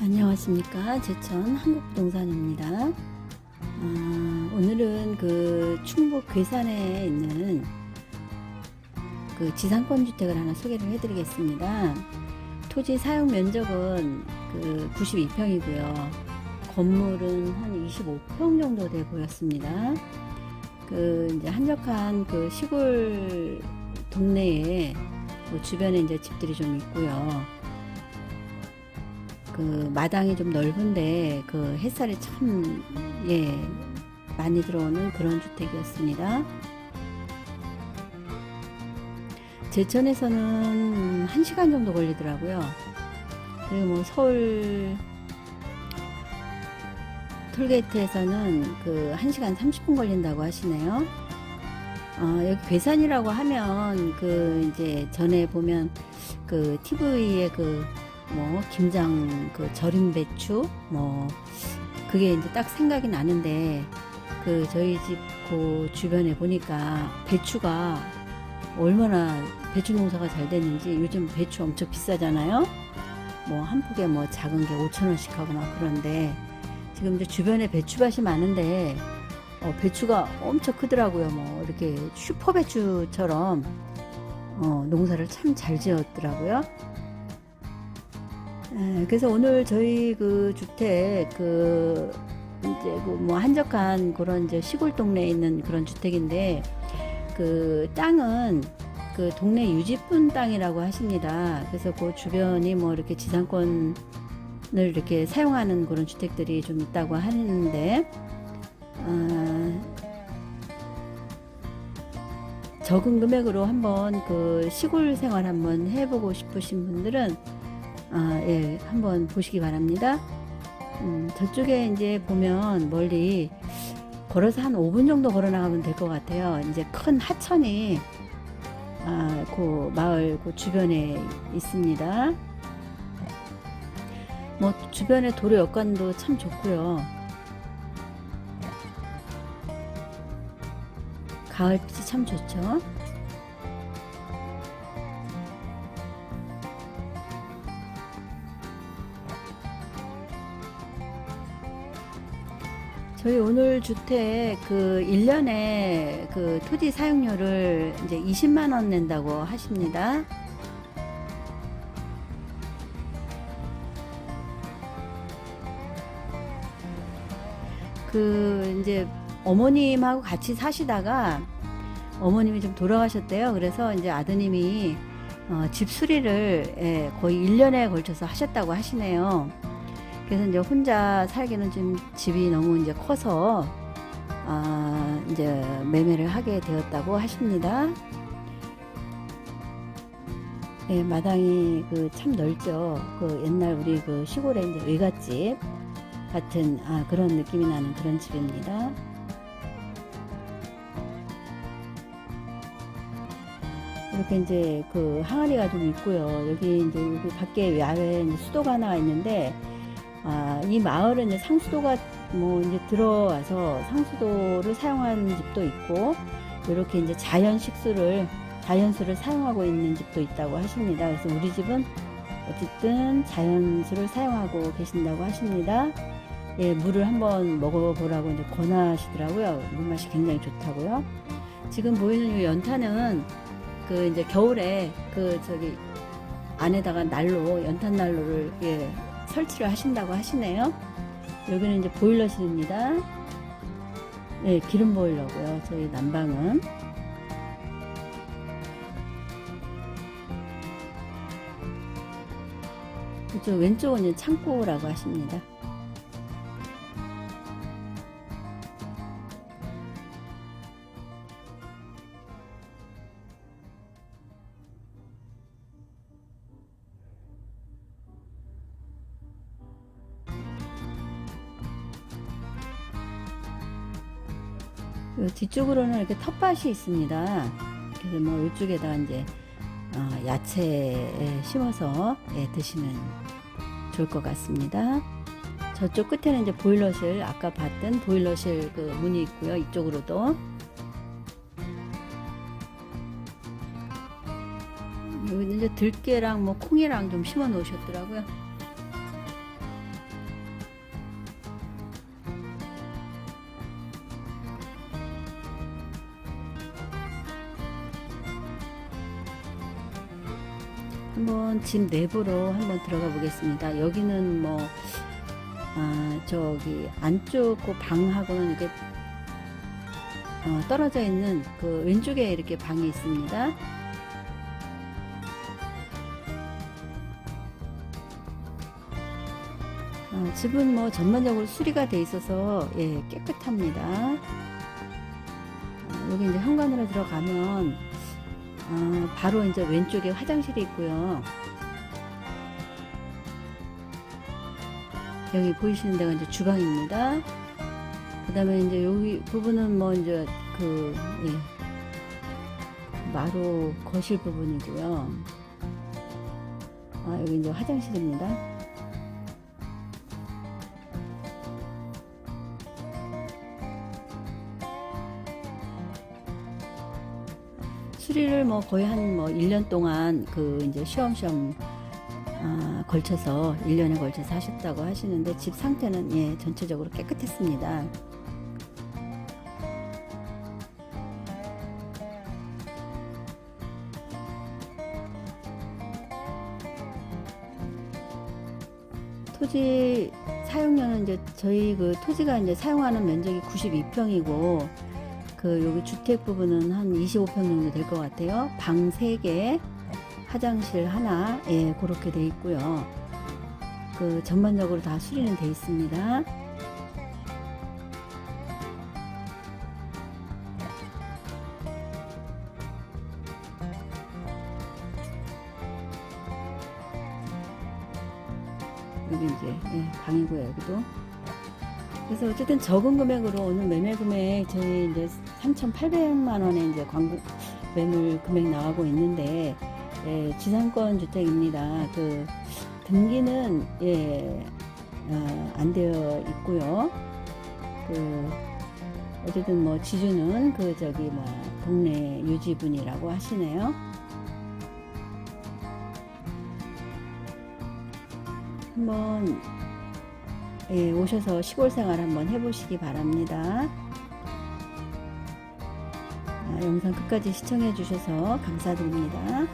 안녕하십니까 제천 한국부동산입니다. 아, 오늘은 그 충북 괴산에 있는 그 지상권 주택을 하나 소개를 해드리겠습니다. 토지 사용 면적은 그 92평이고요. 건물은 한 25평 정도 돼 보였습니다. 그 이제 한적한 그 시골 동네에 그 주변에 이제 집들이 좀 있고요. 그 마당이 좀 넓은데 그 햇살이 참 예 많이 들어오는 그런 주택이었습니다. 제천에서는 1시간 정도 걸리더라고요. 그리고 뭐 서울 톨게이트에서는 그 1시간 30분 걸린다고 하시네요. 어, 여기 괴산이라고 하면 그 이제 전에 보면 그 TV에 그 뭐 김장 그 절임 배추 뭐 그게 이제 딱 생각이 나는데 그 저희 집 그 주변에 보니까 배추가 얼마나 배추 농사가 잘 됐는지 요즘 배추 엄청 비싸잖아요. 뭐한 폭에 뭐 작은 게 5천 원씩 하고 막 그런데 지금 이제 주변에 배추밭이 많은데 어, 배추가 엄청 크더라고요. 뭐 이렇게 슈퍼 배추처럼 어, 농사를 참 잘 지었더라고요. 에, 그래서 오늘 저희 그 주택 그 이제 그 뭐 한적한 그런 이제 시골 동네에 있는 그런 주택인데 그 땅은 그 동네 유지분 땅이라고 하십니다. 그래서 그 주변이 뭐 이렇게 지상권을 이렇게 사용하는 그런 주택들이 좀 있다고 하는데 아, 적은 금액으로 한번 그 시골 생활 한번 해보고 싶으신 분들은 아, 예, 한번 보시기 바랍니다. 음, 저쪽에 이제 보면 멀리 걸어서 한 5분 정도 걸어 나가면 될 것 같아요. 이제 큰 하천이 아, 그 마을 그 주변에 있습니다. 뭐 주변에 도로 여건도 참 좋고요. 가을빛이 참 좋죠. 저희 오늘 주택 그 1년에 그 토지 사용료를 이제 20만 원 낸다고 하십니다. 그 이제 어머님하고 같이 사시다가 어머님이 좀 돌아가셨대요. 그래서 이제 아드님이 어, 집 수리를 예, 거의 1년에 걸쳐서 하셨다고 하시네요. 그래서 이제 혼자 살기는 좀 집이 너무 이제 커서 아, 이제 매매를 하게 되었다고 하십니다. 예, 마당이 그 참 넓죠. 그 옛날 우리 그 시골에 이제 외갓집 같은 아, 그런 느낌이 나는 그런 집입니다. 이렇게 이제 그 항아리가 좀 있고요. 여기 이제 여기 밖에 야외에 이제 수도가 하나 있는데 아, 이 마을은 이제 상수도가 뭐 이제 들어와서 상수도를 사용하는 집도 있고 이렇게 이제 자연 식수를 자연수를 사용하고 있는 집도 있다고 하십니다. 그래서 우리 집은 어쨌든 자연수를 사용하고 계신다고 하십니다. 예, 물을 한번 먹어보라고 이제 권하시더라고요. 물맛이 굉장히 좋다고요. 지금 보이는 이 연탄은 그 이제 겨울에 그 저기 안에다가 난로 연탄 난로를 예, 설치를 하신다고 하시네요. 여기는 이제 보일러실입니다. 네, 기름 보일러고요. 저희 난방은. 그쪽 왼쪽은 이제 창고라고 하십니다. 뒤쪽으로는 이렇게 텃밭이 있습니다. 그래서 뭐 이쪽에다가 이제 어, 야채 심어서 예, 드시면 좋을 것 같습니다. 저쪽 끝에는 이제 보일러실 아까 봤던 보일러실 그 문이 있고요. 이쪽으로도 여기 이제 들깨랑 뭐 콩이랑 좀 심어 놓으셨더라고요. 한번 집 내부로 한번 들어가 보겠습니다. 여기는 뭐 아, 저기 안쪽 그 방하고는 이렇게 어, 떨어져 있는 그 왼쪽에 이렇게 방이 있습니다. 어, 집은 뭐 전반적으로 수리가 돼 있어서 예, 깨끗합니다. 어, 여기 이제 현관으로 들어가면 어, 바로 이제 왼쪽에 화장실이 있고요. 여기 보이시는 데가 이제 주방입니다. 그 다음에 이제 여기 부분은 뭐 이제 그, 예, 마루 거실 부분이고요. 아, 여기 이제 화장실입니다. 수리를 뭐 거의 한 뭐 1년 동안 그 이제 시험시험 아, 걸쳐서 1년에 걸쳐서 하셨다고 하시는데 집 상태는 예, 전체적으로 깨끗했습니다. 토지 사용료는 이제 저희 그 토지가 이제 사용하는 면적이 92평이고 그 여기 주택 부분은 한 25평 정도 될 것 같아요. 방 3개, 화장실 하나, 예, 그렇게 돼 있고요. 그 전반적으로 다 수리는 돼 있습니다. 여기 이제 예, 방이고요, 여기도. 그래서 어쨌든 적은 금액으로 오늘 매매 금액 저희 이제 3,800만 원에 이제 광고 매물 금액 나가고 있는데 예, 지상권 주택입니다. 그 등기는 예, 어, 안 되어 있고요. 그 어쨌든 뭐 지주는 그 저기 뭐 동네 유지분이라고 하시네요. 한번 예, 오셔서 시골 생활 한번 해보시기 바랍니다. 아, 영상 끝까지 시청해 주셔서 감사드립니다.